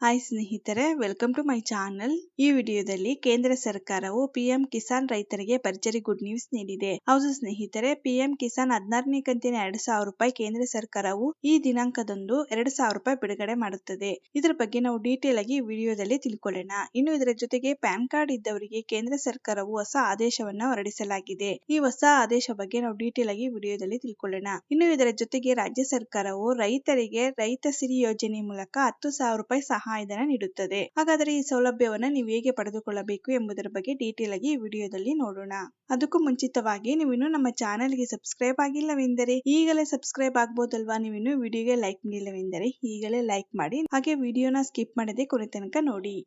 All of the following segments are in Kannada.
ಹಾಯ್ ಸ್ನೇಹಿತರೆ ವೆಲ್ಕಮ್ ಟು ಮೈ ಚಾನಲ್ ಈ ವಿಡಿಯೋದಲ್ಲಿ ಕೇಂದ್ರ ಸರ್ಕಾರವು ಪಿಎಂ ಕಿಸಾನ್ ರೈತರಿಗೆ ಭರ್ಜರಿ ಗುಡ್ ನ್ಯೂಸ್ ನೀಡಿದೆ. ಹೌದು ಸ್ನೇಹಿತರೆ, ಪಿಎಂ ಕಿಸಾನ್ ಹದಿನಾರನೇ ಕಂತಿನ ಎರಡ್ ಸಾವಿರ ರೂಪಾಯಿ ಕೇಂದ್ರ ಸರ್ಕಾರವು ಈ ದಿನಾಂಕದಂದು ಎರಡ್ ಸಾವಿರ ರೂಪಾಯಿ ಬಿಡುಗಡೆ ಮಾಡುತ್ತದೆ. ಇದರ ಬಗ್ಗೆ ನಾವು ಡೀಟೇಲ್ ಆಗಿ ವಿಡಿಯೋದಲ್ಲಿ ತಿಳ್ಕೊಳ್ಳೋಣ. ಇನ್ನು ಇದರ ಜೊತೆಗೆ ಪ್ಯಾನ್ ಕಾರ್ಡ್ ಇದ್ದವರಿಗೆ ಕೇಂದ್ರ ಸರ್ಕಾರವು ಹೊಸ ಆದೇಶವನ್ನ ಹೊರಡಿಸಲಾಗಿದೆ. ಈ ಹೊಸ ಆದೇಶ ಬಗ್ಗೆ ನಾವು ಡೀಟೇಲ್ ಆಗಿ ವಿಡಿಯೋದಲ್ಲಿ ತಿಳ್ಕೊಳ್ಳೋಣ. ಇನ್ನು ಇದರ ಜೊತೆಗೆ ರಾಜ್ಯ ಸರ್ಕಾರವು ರೈತರಿಗೆ ರೈತ ಸಿರಿ ಯೋಜನೆ ಮೂಲಕ ಹತ್ತು ಸಾವಿರ ರೂಪಾಯಿ ಸಹಾಯಧನ ನೀಡುತ್ತದೆ. ಹಾಗಾದರೆ ಈ ಸೌಲಭ್ಯವನ್ನು ನೀವು ಹೇಗೆ ಪಡೆದುಕೊಳ್ಳಬೇಕು ಎಂಬುದರ ಬಗ್ಗೆ ಡೀಟೇಲ್ ಆಗಿ ವಿಡಿಯೋದಲ್ಲಿ ನೋಡೋಣ. ಅದಕ್ಕೂ ಮುಂಚಿತವಾಗಿ ನೀವು ಇನ್ನು ನಮ್ಮ ಚಾನೆಲ್ಗೆ ಸಬ್ಸ್ಕ್ರೈಬ್ ಆಗಿಲ್ಲವೆಂದರೆ ಈಗಲೇ ಸಬ್ಸ್ಕ್ರೈಬ್ ಆಗ್ಬೋದಲ್ವಾ? ನೀವಿನ್ನು ವಿಡಿಯೋಗೆ ಲೈಕ್ ನೀಡಲವೆಂದರೆ ಈಗಲೇ ಲೈಕ್ ಮಾಡಿ. ಹಾಗೆ ವಿಡಿಯೋನ ಸ್ಕಿಪ್ ಮಾಡದೆ ಕೊನೆ ತನಕ ನೋಡಿ.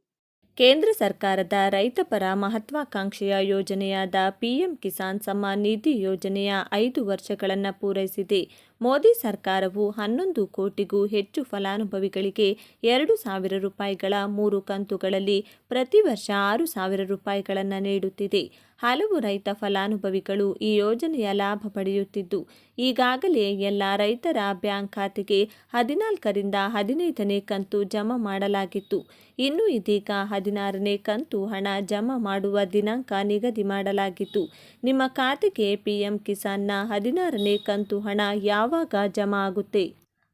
ಕೇಂದ್ರ ಸರ್ಕಾರದ ರೈತಪರ ಮಹತ್ವಾಕಾಂಕ್ಷೆಯ ಯೋಜನೆಯಾದ ಪಿಎಂ ಕಿಸಾನ್ ಸಮ್ಮಾನ್ ನಿಧಿ ಯೋಜನೆಯ ಐದು ವರ್ಷಗಳನ್ನು ಪೂರೈಸಿದೆ. ಮೋದಿ ಸರ್ಕಾರವು ಹನ್ನೊಂದು ಕೋಟಿಗೂ ಹೆಚ್ಚು ಫಲಾನುಭವಿಗಳಿಗೆ ಎರಡು ಸಾವಿರ ರೂಪಾಯಿಗಳ ಮೂರು ಕಂತುಗಳಲ್ಲಿ ಪ್ರತಿ ವರ್ಷ ಆರು ಸಾವಿರ ರೂಪಾಯಿಗಳನ್ನು ನೀಡುತ್ತಿದೆ. ಹಲವು ರೈತ ಫಲಾನುಭವಿಗಳು ಈ ಯೋಜನೆಯ ಲಾಭ ಪಡೆಯುತ್ತಿದ್ದು, ಈಗಾಗಲೇ ಎಲ್ಲ ರೈತರ ಬ್ಯಾಂಕ್ ಖಾತೆಗೆ ಹದಿನಾಲ್ಕರಿಂದ ಹದಿನೈದನೇ ಕಂತು ಜಮಾ ಮಾಡಲಾಗಿತ್ತು. ಇನ್ನು ಇದೀಗ ಹದಿನಾರನೇ ಕಂತು ಹಣ ಜಮಾ ಮಾಡುವ ದಿನಾಂಕ ನಿಗದಿ ಮಾಡಲಾಗಿತ್ತು. ನಿಮ್ಮ ಖಾತೆಗೆ ಪಿಎಂ ಕಿಸಾನ್ನ ಹದಿನಾರನೇ ಕಂತು ಹಣ ಯಾವಾಗ ಜಮಾ ಆಗುತ್ತೆ?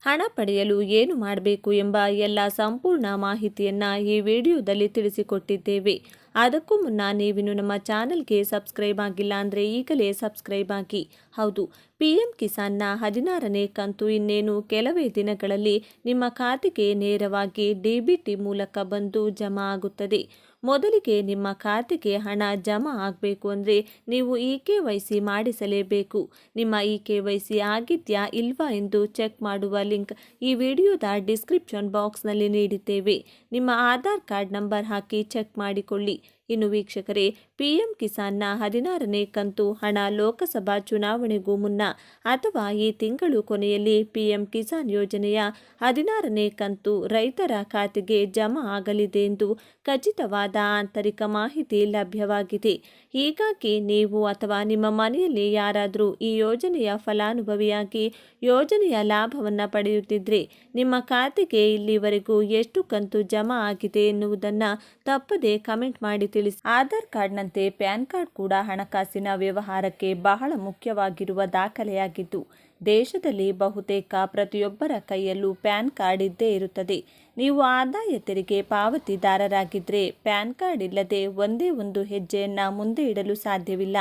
ಹಣ ಪಡೆಯಲು ಏನು ಮಾಡಬೇಕು ಎಂಬ ಎಲ್ಲ ಸಂಪೂರ್ಣ ಮಾಹಿತಿಯನ್ನು ಈ ವಿಡಿಯೋದಲ್ಲಿ ತಿಳಿಸಿಕೊಟ್ಟಿದ್ದೇವೆ. ಅದಕ್ಕೂ ಮುನ್ನ ನೀವಿನ್ನು ನಮ್ಮ ಚಾನಲ್ಗೆ ಸಬ್ಸ್ಕ್ರೈಬ್ ಆಗಿಲ್ಲ ಅಂದರೆ ಈಗಲೇ ಸಬ್ಸ್ಕ್ರೈಬ್ ಆಗಿ. ಹೌದು, ಪಿ ಎಂ ಕಿಸಾನ್ನ ಹದಿನಾರನೇ ಕಂತು ಇನ್ನೇನು ಕೆಲವೇ ದಿನಗಳಲ್ಲಿ ನಿಮ್ಮ ಖಾತೆಗೆ ನೇರವಾಗಿ ಡಿ ಮೂಲಕ ಬಂದು ಜಮಾ ಆಗುತ್ತದೆ. ಮೊದಲಿಗೆ ನಿಮ್ಮ ಖಾತೆಗೆ ಹಣ ಜಮಾ ಆಗಬೇಕು ಅಂದರೆ ನೀವು ಇ ಕೆ ವೈ ಸಿ ಮಾಡಿಸಲೇಬೇಕು. ನಿಮ್ಮ ಇ ಕೆ ವೈ ಸಿ ಆಗಿದೆಯಾ ಇಲ್ವಾ ಎಂದು ಚೆಕ್ ಮಾಡುವ ಲಿಂಕ್ ಈ ವಿಡಿಯೋದ ಡಿಸ್ಕ್ರಿಪ್ಷನ್ ಬಾಕ್ಸ್ನಲ್ಲಿ ನೀಡಿದ್ದೇವೆ. ನಿಮ್ಮ ಆಧಾರ್ ಕಾರ್ಡ್ ನಂಬರ್ ಹಾಕಿ ಚೆಕ್ ಮಾಡಿಕೊಳ್ಳಿ. ಇನ್ನು ವೀಕ್ಷಕರೇ, ಪಿಎಂ ಕಿಸಾನ್ನ ಹದಿನಾರನೇ ಕಂತು ಹಣ ಲೋಕಸಭಾ ಚುನಾವಣೆಗೂ ಮುನ್ನ ಅಥವಾ ಈ ತಿಂಗಳು ಕೊನೆಯಲ್ಲಿ ಪಿಎಂ ಕಿಸಾನ್ ಯೋಜನೆಯ ಹದಿನಾರನೇ ಕಂತು ರೈತರ ಖಾತೆಗೆ ಜಮಾ ಆಗಲಿದೆ ಎಂದು ಖಚಿತವಾದ ಆಂತರಿಕ ಮಾಹಿತಿ ಲಭ್ಯವಾಗಿದೆ. ಹೀಗಾಗಿ ನೀವು ಅಥವಾ ನಿಮ್ಮ ಮನೆಯಲ್ಲಿ ಯಾರಾದರೂ ಈ ಯೋಜನೆಯ ಫಲಾನುಭವಿಯಾಗಿ ಯೋಜನೆಯ ಲಾಭವನ್ನು ಪಡೆಯುತ್ತಿದ್ದರೆ ನಿಮ್ಮ ಖಾತೆಗೆ ಇಲ್ಲಿವರೆಗೂ ಎಷ್ಟು ಕಂತು ಜಮಾ ಆಗಿದೆ ಎನ್ನುವುದನ್ನು ತಪ್ಪದೆ ಕಮೆಂಟ್ ಮಾಡಿ ತಿಳಿಸಿ. ಆಧಾರ್ ಕಾರ್ಡ್ನಂತೆ ಪ್ಯಾನ್ ಕಾರ್ಡ್ ಕೂಡ ಹಣಕಾಸಿನ ವ್ಯವಹಾರಕ್ಕೆ ಬಹಳ ಮುಖ್ಯವಾಗಿರುವ ದಾಖಲೆಯಾಗಿದ್ದು, ದೇಶದಲ್ಲಿ ಬಹುತೇಕ ಪ್ರತಿಯೊಬ್ಬರ ಕೈಯಲ್ಲೂ ಪ್ಯಾನ್ ಕಾರ್ಡ್ ಇದ್ದೇ ಇರುತ್ತದೆ. ನೀವು ಆದಾಯ ತೆರಿಗೆ ಪಾವತಿದಾರರಾಗಿದ್ದರೆ ಪ್ಯಾನ್ ಕಾರ್ಡ್ ಇಲ್ಲದೆ ಒಂದೇ ಒಂದು ಹೆಜ್ಜೆಯನ್ನು ಮುಂದೆ ಇಡಲು ಸಾಧ್ಯವಿಲ್ಲ.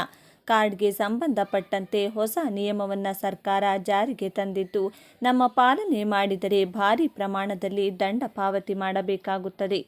ಕಾರ್ಡ್ಗೆ ಸಂಬಂಧಪಟ್ಟಂತೆ ಹೊಸ ನಿಯಮವನ್ನು ಸರ್ಕಾರ ಜಾರಿಗೆ ತಂದಿದ್ದು, ನಮ್ಮ ಪಾಲನೆ ಮಾಡಿದರೆ ಭಾರಿ ಪ್ರಮಾಣದಲ್ಲಿ ದಂಡ ಪಾವತಿ ಮಾಡಬೇಕಾಗುತ್ತದೆ.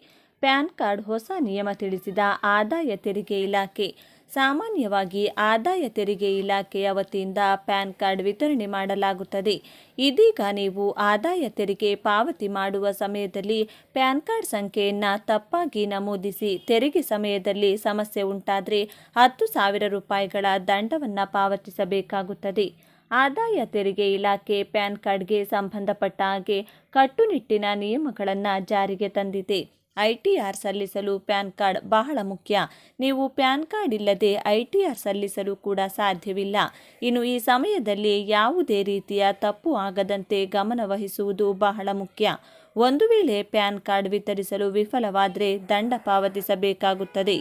ಪ್ಯಾನ್ ಕಾರ್ಡ್ ಹೊಸ ನಿಯಮ ತಿಳಿಸಿದ ಆದಾಯ ತೆರಿಗೆ ಇಲಾಖೆ. ಸಾಮಾನ್ಯವಾಗಿ ಆದಾಯ ತೆರಿಗೆ ಇಲಾಖೆಯ ವತಿಯಿಂದ ಪ್ಯಾನ್ ಕಾರ್ಡ್ ವಿತರಣೆ ಮಾಡಲಾಗುತ್ತದೆ. ಇದೀಗ ನೀವು ಆದಾಯ ತೆರಿಗೆ ಪಾವತಿ ಮಾಡುವ ಸಮಯದಲ್ಲಿ ಪ್ಯಾನ್ ಕಾರ್ಡ್ ಸಂಖ್ಯೆಯನ್ನು ತಪ್ಪಾಗಿ ನಮೂದಿಸಿ ತೆರಿಗೆ ಸಮಯದಲ್ಲಿ ಸಮಸ್ಯೆ ಉಂಟಾದರೆ ಹತ್ತು ಸಾವಿರ ರೂಪಾಯಿಗಳ ದಂಡವನ್ನು ಪಾವತಿಸಬೇಕಾಗುತ್ತದೆ. ಆದಾಯ ತೆರಿಗೆ ಇಲಾಖೆ ಪ್ಯಾನ್ ಕಾರ್ಡ್ಗೆ ಸಂಬಂಧಪಟ್ಟ ಹಾಗೆ ಕಟ್ಟುನಿಟ್ಟಿನ ನಿಯಮಗಳನ್ನು ಜಾರಿಗೆ ತಂದಿದೆ. ಐ ಟಿ ಆರ್ ಸಲ್ಲಿಸಲು ಪ್ಯಾನ್ ಕಾರ್ಡ್ ಬಹಳ ಮುಖ್ಯ. ನೀವು ಪ್ಯಾನ್ ಕಾರ್ಡ್ ಇಲ್ಲದೆ ಐ ಟಿ ಆರ್ ಸಲ್ಲಿಸಲು ಕೂಡ ಸಾಧ್ಯವಿಲ್ಲ. ಇನ್ನು ಈ ಸಮಯದಲ್ಲಿ ಯಾವುದೇ ರೀತಿಯ ತಪ್ಪು ಆಗದಂತೆ ಗಮನವಹಿಸುವುದು ಬಹಳ ಮುಖ್ಯ. ಒಂದು ವೇಳೆ ಪ್ಯಾನ್ ಕಾರ್ಡ್ ವಿತರಿಸಲು ವಿಫಲವಾದರೆ ದಂಡ ಪಾವತಿಸಬೇಕಾಗುತ್ತದೆ.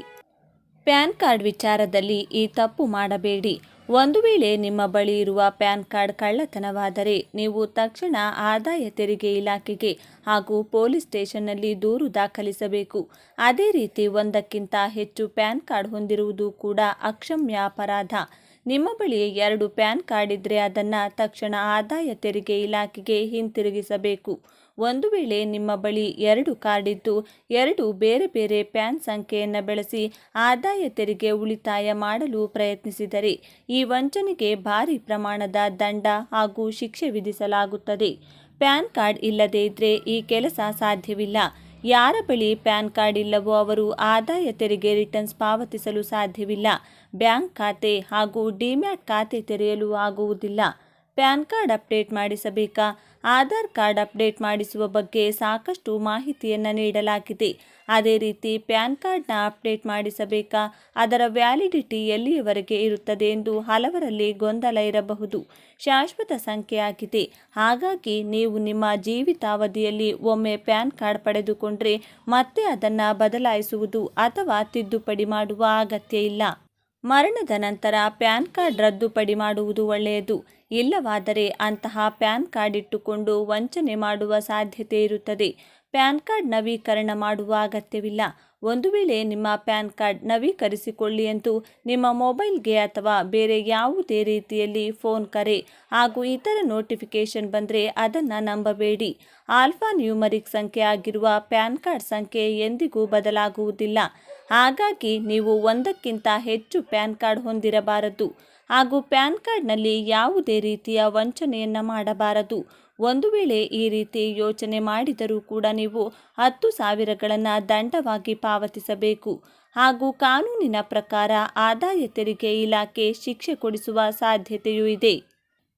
ಪ್ಯಾನ್ ಕಾರ್ಡ್ ವಿಚಾರದಲ್ಲಿ ಈ ತಪ್ಪು ಮಾಡಬೇಡಿ. ಒಂದು ವೇಳೆ ನಿಮ್ಮ ಬಳಿ ಇರುವ ಪ್ಯಾನ್ ಕಾರ್ಡ್ ಕಳ್ಳತನವಾದರೆ ನೀವು ತಕ್ಷಣ ಆದಾಯ ತೆರಿಗೆ ಇಲಾಖೆಗೆ ಹಾಗೂ ಪೊಲೀಸ್ ಸ್ಟೇಷನ್ನಲ್ಲಿ ದೂರು ದಾಖಲಿಸಬೇಕು. ಅದೇ ರೀತಿ ಒಂದಕ್ಕಿಂತ ಹೆಚ್ಚು ಪ್ಯಾನ್ ಕಾರ್ಡ್ ಹೊಂದಿರುವುದು ಕೂಡ ಅಕ್ಷಮ್ಯ ಅಪರಾಧ. ನಿಮ್ಮ ಬಳಿ ಎರಡು ಪ್ಯಾನ್ ಕಾರ್ಡ್ ಇದ್ದರೆ ಅದನ್ನು ತಕ್ಷಣ ಆದಾಯ ತೆರಿಗೆ ಇಲಾಖೆಗೆ ಹಿಂತಿರುಗಿಸಬೇಕು. ಒಂದು ವೇಳೆ ನಿಮ್ಮ ಬಳಿ ಎರಡು ಕಾರ್ಡ್ ಇದ್ದು ಎರಡು ಬೇರೆ ಬೇರೆ ಪ್ಯಾನ್ ಸಂಖ್ಯೆಯನ್ನು ಬಳಸಿ ಆದಾಯ ತೆರಿಗೆ ಉಳಿತಾಯ ಮಾಡಲು ಪ್ರಯತ್ನಿಸಿದರೆ ಈ ವಂಚನೆಗೆ ಭಾರಿ ಪ್ರಮಾಣದ ದಂಡ ಹಾಗೂ ಶಿಕ್ಷೆ ವಿಧಿಸಲಾಗುತ್ತದೆ. ಪ್ಯಾನ್ ಕಾರ್ಡ್ ಇಲ್ಲದೇ ಇದ್ದರೆ ಈ ಕೆಲಸ ಸಾಧ್ಯವಿಲ್ಲ. ಯಾರ ಬಳಿ ಪ್ಯಾನ್ ಕಾರ್ಡ್ ಇಲ್ಲವೋ ಅವರು ಆದಾಯ ತೆರಿಗೆ ರಿಟರ್ನ್ಸ್ ಪಾವತಿಸಲು ಸಾಧ್ಯವಿಲ್ಲ. ಬ್ಯಾಂಕ್ ಖಾತೆ ಹಾಗೂ ಡಿಮ್ಯಾಟ್ ಖಾತೆ ತೆರೆಯಲು ಆಗುವುದಿಲ್ಲ. ಪ್ಯಾನ್ ಕಾರ್ಡ್ ಅಪ್ಡೇಟ್ ಮಾಡಿಸಬೇಕಾ? ಆಧಾರ್ ಕಾರ್ಡ್ ಅಪ್ಡೇಟ್ ಮಾಡಿಸುವ ಬಗ್ಗೆ ಸಾಕಷ್ಟು ಮಾಹಿತಿಯನ್ನು ನೀಡಲಾಗಿದೆ. ಅದೇ ರೀತಿ ಪ್ಯಾನ್ ಕಾರ್ಡ್ನ ಅಪ್ಡೇಟ್ ಮಾಡಿಸಬೇಕಾ? ಅದರ ವ್ಯಾಲಿಡಿಟಿ ಎಲ್ಲಿಯವರೆಗೆ ಇರುತ್ತದೆ ಎಂದು ಹಲವರಲ್ಲಿ ಗೊಂದಲ ಇರಬಹುದು. ಶಾಶ್ವತ ಸಂಖ್ಯೆಯಾಗಿದೆ. ಹಾಗಾಗಿ ನೀವು ನಿಮ್ಮ ಜೀವಿತಾವಧಿಯಲ್ಲಿ ಒಮ್ಮೆ ಪ್ಯಾನ್ ಕಾರ್ಡ್ ಪಡೆದುಕೊಂಡ್ರೆ ಮತ್ತೆ ಅದನ್ನು ಬದಲಾಯಿಸುವುದು ಅಥವಾ ತಿದ್ದುಪಡಿ ಮಾಡುವ ಅಗತ್ಯ ಇಲ್ಲ. ಮರಣದ ನಂತರ ಪ್ಯಾನ್ ಕಾರ್ಡ್ ರದ್ದುಪಡಿ ಮಾಡುವುದು ಒಳ್ಳೆಯದು. ಇಲ್ಲವಾದರೆ ಅಂತಹ ಪ್ಯಾನ್ ಕಾರ್ಡ್ ಇಟ್ಟುಕೊಂಡು ವಂಚನೆ ಮಾಡುವ ಸಾಧ್ಯತೆ ಇರುತ್ತದೆ. ಪ್ಯಾನ್ ಕಾರ್ಡ್ ನವೀಕರಣ ಮಾಡುವ ಅಗತ್ಯವಿಲ್ಲ. ಒಂದು ವೇಳೆ ನಿಮ್ಮ ಪ್ಯಾನ್ ಕಾರ್ಡ್ ನವೀಕರಿಸಿಕೊಳ್ಳಿ ಎಂದು ನಿಮ್ಮ ಮೊಬೈಲ್ಗೆ ಅಥವಾ ಬೇರೆ ಯಾವುದೇ ರೀತಿಯಲ್ಲಿ ಫೋನ್ ಕರೆ ಹಾಗೂ ಇತರ ನೋಟಿಫಿಕೇಷನ್ ಬಂದರೆ ಅದನ್ನು ನಂಬಬೇಡಿ. ಆಲ್ಫಾ ನ್ಯೂಮರಿಕ್ ಸಂಖ್ಯೆ ಆಗಿರುವ ಪ್ಯಾನ್ ಕಾರ್ಡ್ ಸಂಖ್ಯೆ ಎಂದಿಗೂ ಬದಲಾಗುವುದಿಲ್ಲ. ಹಾಗಾಗಿ ನೀವು ಒಂದಕ್ಕಿಂತ ಹೆಚ್ಚು ಪ್ಯಾನ್ ಕಾರ್ಡ್ ಹೊಂದಿರಬಾರದು. ಹಾಗೂ ಪ್ಯಾನ್ ಕಾರ್ಡ್ನಲ್ಲಿ ಯಾವುದೇ ರೀತಿಯ ವಂಚನೆಯನ್ನು ಮಾಡಬಾರದು. ಒಂದು ವೇಳೆ ಈ ರೀತಿ ಯೋಚನೆ ಮಾಡಿದರೂ ಕೂಡ ನೀವು ಹತ್ತು ಸಾವಿರಗಳನ್ನು ದಂಡವಾಗಿ ಪಾವತಿಸಬೇಕು. ಹಾಗೂ ಕಾನೂನಿನ ಪ್ರಕಾರ ಆದಾಯ ತೆರಿಗೆ ಇಲಾಖೆ ಶಿಕ್ಷೆ ಕೊಡಿಸುವ ಸಾಧ್ಯತೆಯೂ ಇದೆ.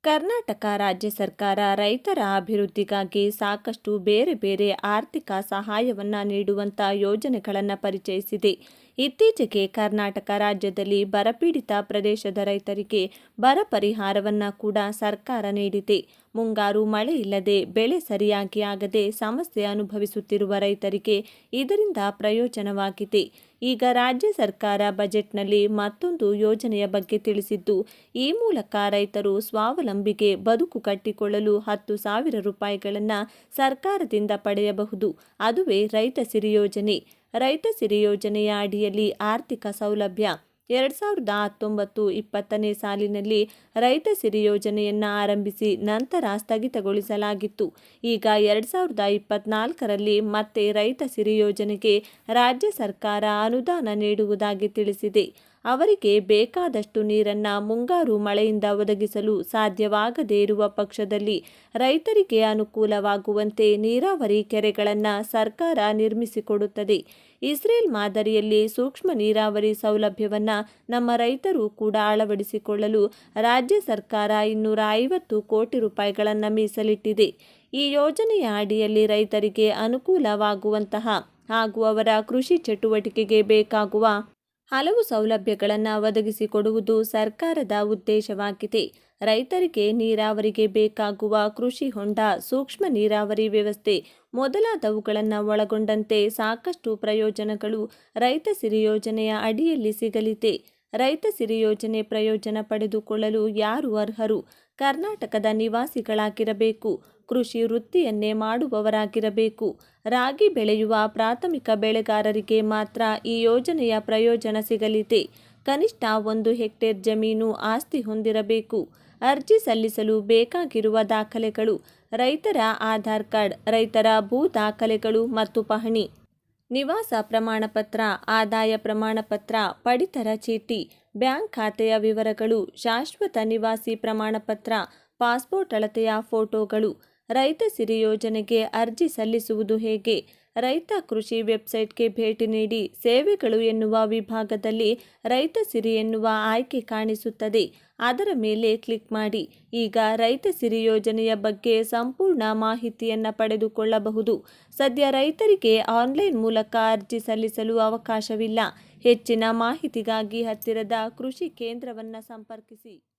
ಕರ್ನಾಟಕ ರಾಜ್ಯ ಸರ್ಕಾರ ರೈತರ ಅಭಿವೃದ್ಧಿಗಾಗಿ ಸಾಕಷ್ಟು ಬೇರೆ ಬೇರೆ ಆರ್ಥಿಕ ಸಹಾಯವನ್ನು ನೀಡುವಂಥ ಯೋಜನೆಗಳನ್ನು ಪರಿಚಯಿಸಿದೆ. ಇತ್ತೀಚೆಗೆ ಕರ್ನಾಟಕ ರಾಜ್ಯದಲ್ಲಿ ಬರಪೀಡಿತ ಪ್ರದೇಶದ ರೈತರಿಗೆ ಬರ ಪರಿಹಾರವನ್ನು ಕೂಡ ಸರ್ಕಾರ ನೀಡಿದೆ. ಮುಂಗಾರು ಮಳೆ ಇಲ್ಲದೆ ಬೆಳೆ ಸರಿಯಾಗಿ ಆಗದೆ ಸಮಸ್ಯೆ ಅನುಭವಿಸುತ್ತಿರುವ ರೈತರಿಗೆ ಇದರಿಂದ ಪ್ರಯೋಜನವಾಗಿದೆ. ಈಗ ರಾಜ್ಯ ಸರ್ಕಾರ ಬಜೆಟ್ನಲ್ಲಿ ಮತ್ತೊಂದು ಯೋಜನೆಯ ಬಗ್ಗೆ ತಿಳಿಸಿದ್ದು, ಈ ಮೂಲಕ ರೈತರು ಸ್ವಾವಲಂಬಿಗೆ ಬದುಕು ಕಟ್ಟಿಕೊಳ್ಳಲು ಹತ್ತು ಸಾವಿರ ರೂಪಾಯಿಗಳನ್ನು ಸರ್ಕಾರದಿಂದ ಪಡೆಯಬಹುದು. ಅದುವೇ ರೈತ ಸಿರಿ ಯೋಜನೆ. ರೈತ ಸಿರಿ ಯೋಜನೆಯ ಅಡಿಯಲ್ಲಿ ಆರ್ಥಿಕ ಸೌಲಭ್ಯ. ಎರಡು ಸಾವಿರದ ಹತ್ತೊಂಬತ್ತು ಇಪ್ಪತ್ತನೇ ಸಾಲಿನಲ್ಲಿ ರೈತ ಸಿರಿ ಯೋಜನೆಯನ್ನು ಆರಂಭಿಸಿ ನಂತರ ಸ್ಥಗಿತಗೊಳಿಸಲಾಗಿತ್ತು. ಈಗ ಎರಡು ಸಾವಿರದ ಇಪ್ಪತ್ನಾಲ್ಕರಲ್ಲಿ ಮತ್ತೆ ರೈತ ಸಿರಿ ಯೋಜನೆಗೆ ರಾಜ್ಯ ಸರ್ಕಾರ ಅನುದಾನ ನೀಡುವುದಾಗಿ ತಿಳಿಸಿದೆ. ಅವರಿಗೆ ಬೇಕಾದಷ್ಟು ನೀರನ್ನು ಮುಂಗಾರು ಮಳೆಯಿಂದ ಒದಗಿಸಲು ಸಾಧ್ಯವಾಗದೇ ಇರುವ ಪಕ್ಷದಲ್ಲಿ ರೈತರಿಗೆ ಅನುಕೂಲವಾಗುವಂತೆ ನೀರಾವರಿ ಕೆರೆಗಳನ್ನು ಸರ್ಕಾರ ನಿರ್ಮಿಸಿಕೊಡುತ್ತದೆ. ಇಸ್ರೇಲ್ ಮಾದರಿಯಲ್ಲಿ ಸೂಕ್ಷ್ಮ ನೀರಾವರಿ ಸೌಲಭ್ಯವನ್ನು ನಮ್ಮ ರೈತರು ಕೂಡ ಅಳವಡಿಸಿಕೊಳ್ಳಲು ರಾಜ್ಯ ಸರ್ಕಾರ ಇನ್ನೂರ ಐವತ್ತು ಕೋಟಿ ರೂಪಾಯಿಗಳನ್ನು ಮೀಸಲಿಟ್ಟಿದೆ. ಈ ಯೋಜನೆಯ ಅಡಿಯಲ್ಲಿ ರೈತರಿಗೆ ಅನುಕೂಲವಾಗುವಂತಹ ಹಾಗೂ ಅವರ ಕೃಷಿ ಚಟುವಟಿಕೆಗೆ ಬೇಕಾಗುವ ಹಲವು ಸೌಲಭ್ಯಗಳನ್ನು ಒದಗಿಸಿಕೊಡುವುದು ಸರ್ಕಾರದ ಉದ್ದೇಶವಾಗಿದೆ. ರೈತರಿಗೆ ನೀರಾವರಿಗೆ ಬೇಕಾಗುವ ಕೃಷಿ ಹೊಂಡ, ಸೂಕ್ಷ್ಮ ನೀರಾವರಿ ವ್ಯವಸ್ಥೆ ಮೊದಲಾದವುಗಳನ್ನು ಒಳಗೊಂಡಂತೆ ಸಾಕಷ್ಟು ಪ್ರಯೋಜನಗಳು ರೈತ ಸಿರಿ ಯೋಜನೆಯ ಅಡಿಯಲ್ಲಿ ಸಿಗಲಿದೆ. ರೈತ ಸಿರಿ ಯೋಜನೆ ಪ್ರಯೋಜನ ಪಡೆದುಕೊಳ್ಳಲು ಯಾರು ಅರ್ಹರು? ಕರ್ನಾಟಕದ ನಿವಾಸಿಗಳಾಗಿರಬೇಕು. ಕೃಷಿ ವೃತ್ತಿಯನ್ನೇ ಮಾಡುವವರಾಗಿರಬೇಕು. ರಾಗಿ ಬೆಳೆಯುವ ಪ್ರಾಥಮಿಕ ಬೆಳೆಗಾರರಿಗೆ ಮಾತ್ರ ಈ ಯೋಜನೆಯ ಪ್ರಯೋಜನ ಸಿಗಲಿದೆ. ಕನಿಷ್ಠ ಒಂದು ಹೆಕ್ಟೇರ್ ಜಮೀನು ಆಸ್ತಿ ಹೊಂದಿರಬೇಕು. ಅರ್ಜಿ ಸಲ್ಲಿಸಲು ಬೇಕಾಗಿರುವ ದಾಖಲೆಗಳು, ರೈತರ ಆಧಾರ್ ಕಾರ್ಡ್, ರೈತರ ಭೂ ದಾಖಲೆಗಳು ಮತ್ತು ಪಹಣಿ, ನಿವಾಸ ಪ್ರಮಾಣಪತ್ರ, ಆದಾಯ ಪ್ರಮಾಣಪತ್ರ, ಪಡಿತರ ಚೀಟಿ, ಬ್ಯಾಂಕ್ ಖಾತೆಯ ವಿವರಗಳು, ಶಾಶ್ವತ ನಿವಾಸಿ ಪ್ರಮಾಣಪತ್ರ, ಪಾಸ್ಪೋರ್ಟ್ ಅಳತೆಯ ಫೋಟೋಗಳು ರೈತ ಸಿರಿ ಯೋಜನೆಗೆ ಅರ್ಜಿ ಸಲ್ಲಿಸುವುದು ಹೇಗೆ? ರೈತ ಕೃಷಿ ವೆಬ್ಸೈಟ್ಗೆ ಭೇಟಿ ನೀಡಿ ಸೇವೆಗಳು ಎನ್ನುವ ವಿಭಾಗದಲ್ಲಿ ರೈತ ಸಿರಿ ಎನ್ನುವ ಆಯ್ಕೆ ಕಾಣಿಸುತ್ತದೆ. ಅದರ ಮೇಲೆ ಕ್ಲಿಕ್ ಮಾಡಿ. ಈಗ ರೈತ ಸಿರಿ ಯೋಜನೆಯ ಬಗ್ಗೆ ಸಂಪೂರ್ಣ ಮಾಹಿತಿಯನ್ನು ಪಡೆದುಕೊಳ್ಳಬಹುದು. ಸದ್ಯ ರೈತರಿಗೆ ಆನ್ಲೈನ್ ಮೂಲಕ ಅರ್ಜಿ ಸಲ್ಲಿಸಲು ಅವಕಾಶವಿಲ್ಲ. ಹೆಚ್ಚಿನ ಮಾಹಿತಿಗಾಗಿ ಹತ್ತಿರದ ಕೃಷಿ ಕೇಂದ್ರವನ್ನು ಸಂಪರ್ಕಿಸಿ.